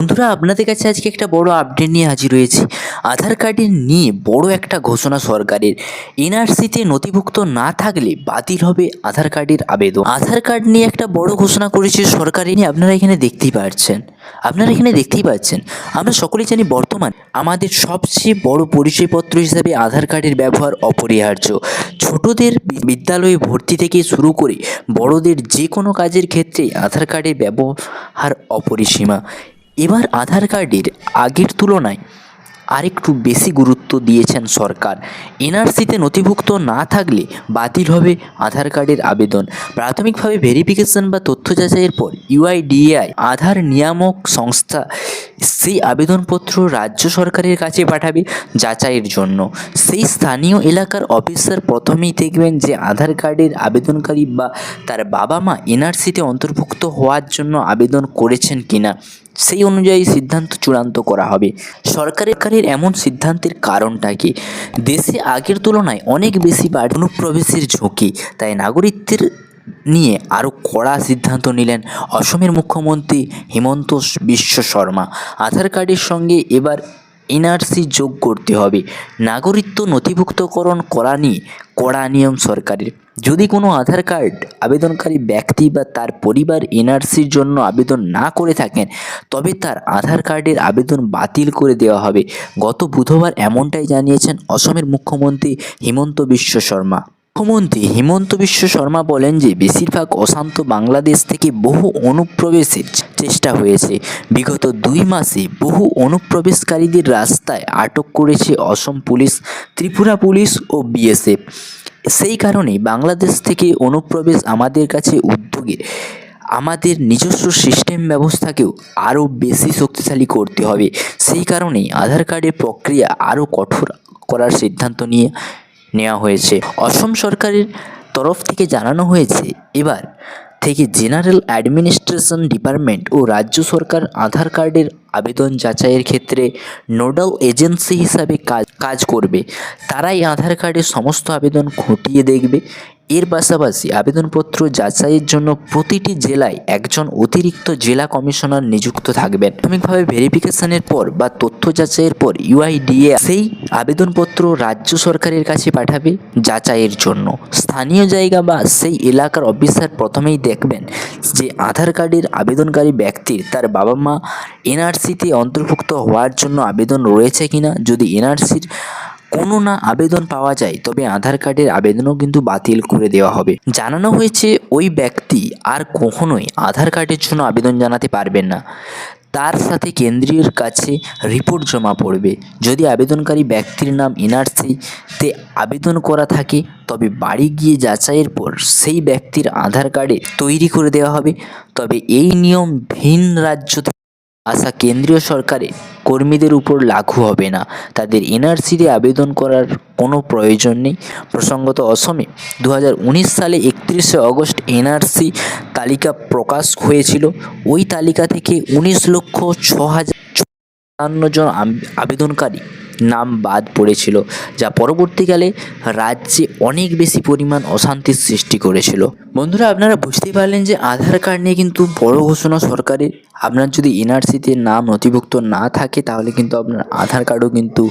বন্ধুরা, আপনাদের কাছে আজকে একটা বড় আপডেট নিয়ে হাজির হয়েছি। আধার কার্ডের নিয়ে বড় একটা ঘোষণা সরকারের। এনআরসিতে নথিভুক্ত না থাকলে বাতিল হবে আধার কার্ডের আবেদন। আধার কার্ড নিয়ে একটা বড় ঘোষণা করেছে সরকারি নিয়ে আপনারা এখানে দেখতেই পাচ্ছেন আপনারা এখানে দেখতেই পাচ্ছেন। আমরা সকলেই জানি বর্তমান আমাদের সবচেয়ে বড় পরিচয়পত্র হিসাবে আধার কার্ডের ব্যবহার অপরিহার্য। ছোটদের বিদ্যালয়ে ভর্তি থেকে শুরু করে বড়দের যে কোনো কাজের ক্ষেত্রে আধার কার্ডের ব্যবহার অপরিসীমা। এবার আধার কার্ডের আগের তুলনায় আরেকটু বেশি গুরুত্ব দিয়েছেন সরকার। এনআরসিতে নথিভুক্ত না থাকলে বাতিল হবে আধার কার্ডের আবেদন। প্রাথমিকভাবে ভেরিফিকেশন বা তথ্য যাচাইয়ের পর ইউআইডিএআই, আধার নিয়ামক সংস্থা সেই আবেদনপত্র রাজ্য সরকারের কাছে পাঠাবে যাচাইয়ের জন্য। সেই স্থানীয় এলাকার অফিসার প্রথমেই দেখবেন যে আধার কার্ডের আবেদনকারী বা তার বাবা মা এনআরসিতে অন্তর্ভুক্ত হওয়ার জন্য আবেদন করেছেন কিনা। সেই অনুযায়ী সিদ্ধান্ত চূড়ান্ত করা হবে। সরকারের কারের এমন সিদ্ধান্তের কারণটা কি? দেশে আগের তুলনায় অনেক বেশি বাড়- অনুপ্রবেশের ঝুঁকি, তাই নাগরিকদের নিয়ে আরও কড়া সিদ্ধান্ত নিলেন অসমের মুখ্যমন্ত্রী হিমন্ত বিশ্ব শর্মা। আধার কার্ডের সঙ্গে এবার এনআরসি যোগ করতে হবে। নাগরিকত্ব নথিভুক্তকরণ করা নিয়ে কড়া নিয়ম সরকারের। যদি কোনো আধার কার্ড আবেদনকারী ব্যক্তি বা তার পরিবার এনআরসির জন্য আবেদন না করে থাকেন, তবে তার আধার কার্ডের আবেদন বাতিল করে দেওয়া হবে। গত বুধবার এমনটাই জানিয়েছেন অসমের মুখ্যমন্ত্রী হিমন্ত বিশ্ব শর্মা। মুখ্যমন্ত্রী হিমন্ত বিশ্ব শর্মা বলেন যে, বেশিরভাগ অশান্ত বাংলাদেশ থেকে বহু অনুপ্রবেশের চেষ্টা হয়েছে। বিগত দুই মাসে বহু অনুপ্রবেশকারীদের রাস্তায় আটক করেছে অসম পুলিশ, ত্রিপুরা পুলিশ ও বিএসএফ। সেই কারণেই বাংলাদেশ থেকে অনুপ্রবেশ আমাদের কাছে উদ্যোগে। আমাদের নিজস্ব সিস্টেম ব্যবস্থাকেও আরও বেশি শক্তিশালী করতে হবে। সেই কারণেই আধার কার্ডের প্রক্রিয়া আরও কঠোর করার সিদ্ধান্ত নিয়ে নেওয়া হয়েছে। অসম সরকারের তরফ থেকে জানানো হয়েছে, এবার থেকে জেনারেল অ্যাডমিনিস্ট্রেশন ডিপার্টমেন্ট ও রাজ্য সরকার আধার কার্ডের আবেদন যাচাইয়ের ক্ষেত্রে নোডাল এজেন্সি হিসাবে কাজ কাজ করবে। তারাই আধার কার্ডের সমস্ত আবেদন খতিয়ে দেখবে এর পাশাপাশি আবেদনপত্র যাচাইয়ের জন্য প্রতিটি জেলায় একজন অতিরিক্ত জেলা কমিশনার নিযুক্ত থাকবেন। প্রাথমিকভাবে ভেরিফিকেশনের পর বা তথ্য যাচাইয়ের পর ইউআইডিএ সেই আবেদনপত্র রাজ্য সরকারের কাছে পাঠাবে যাচাইয়ের জন্য। স্থানীয় জায়গা বা সেই এলাকার অফিসার প্রথমেই দেখবেন যে আধার কার্ডের আবেদনকারী ব্যক্তির তার বাবা মা এনআরসিতে অন্তর্ভুক্ত হওয়ার জন্য আবেদন রয়েছে কিনা। যদি এনআরসির কোনো না আবেদন পাওয়া যায়, তবে আধার কার্ডের আবেদনও কিন্তু বাতিল করে দেওয়া হবে। জানানো হয়েছে, ওই ব্যক্তি আর কখনোই আধার কার্ডের জন্য আবেদন জানাতে পারবেন না। তার সাথে কেন্দ্রীয় কাছে রিপোর্ট জমা পড়বে। যদি আবেদনকারী ব্যক্তির নাম এনআরসিতে আবেদন করা থাকে, তবে বাড়ি গিয়ে যাচাইয়ের পর সেই ব্যক্তির আধার কার্ডে তৈরি করে দেওয়া হবে। তবে এই নিয়ম ভিন রাজ্য আসা কেন্দ্রীয় সরকারের কর্মীদের উপর লাঘু হবে না। তাদের এনআরসিতে আবেদন করার কোনো প্রয়োজন নেই। প্রসঙ্গত অসমে দু হাজার উনিশ সালে একত্রিশে অগস্ট এনআরসি তালিকা প্রকাশ হয়েছিল। ওই তালিকা থেকে উনিশ লক্ষ ছ হাজার জন আবেদনকারী নাম বাদ পড়েছিল, যা পরবর্তীকালে রাজ্যে অনেক বেশি পরিমাণ অশান্তির সৃষ্টি করেছিল। বন্ধুরা, আপনারা বুঝতেই পারলেন যে আধার কার্ড নিয়ে কিন্তু বড় ঘোষণা সরকারের। আপনার যদি এনআরসিতে নাম নথিভুক্ত না থাকে, তাহলে কিন্তু আপনার আধার কার্ডও কিন্তু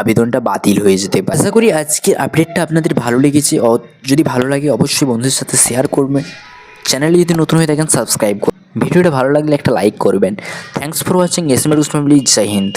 আবেদনটা বাতিল হয়ে যেতে পারে। আশা করি আজকের আপডেটটা আপনাদের ভালো লেগেছে। যদি ভালো লাগে, অবশ্যই বন্ধুদের সাথে শেয়ার করবেন। চ্যানেলে যদি নতুন হয়ে থাকেন, সাবস্ক্রাইব করুন। ভিডিওটা ভালো লাগলে একটা লাইক করবেন। Thanks for watching, S M family Joy Hind.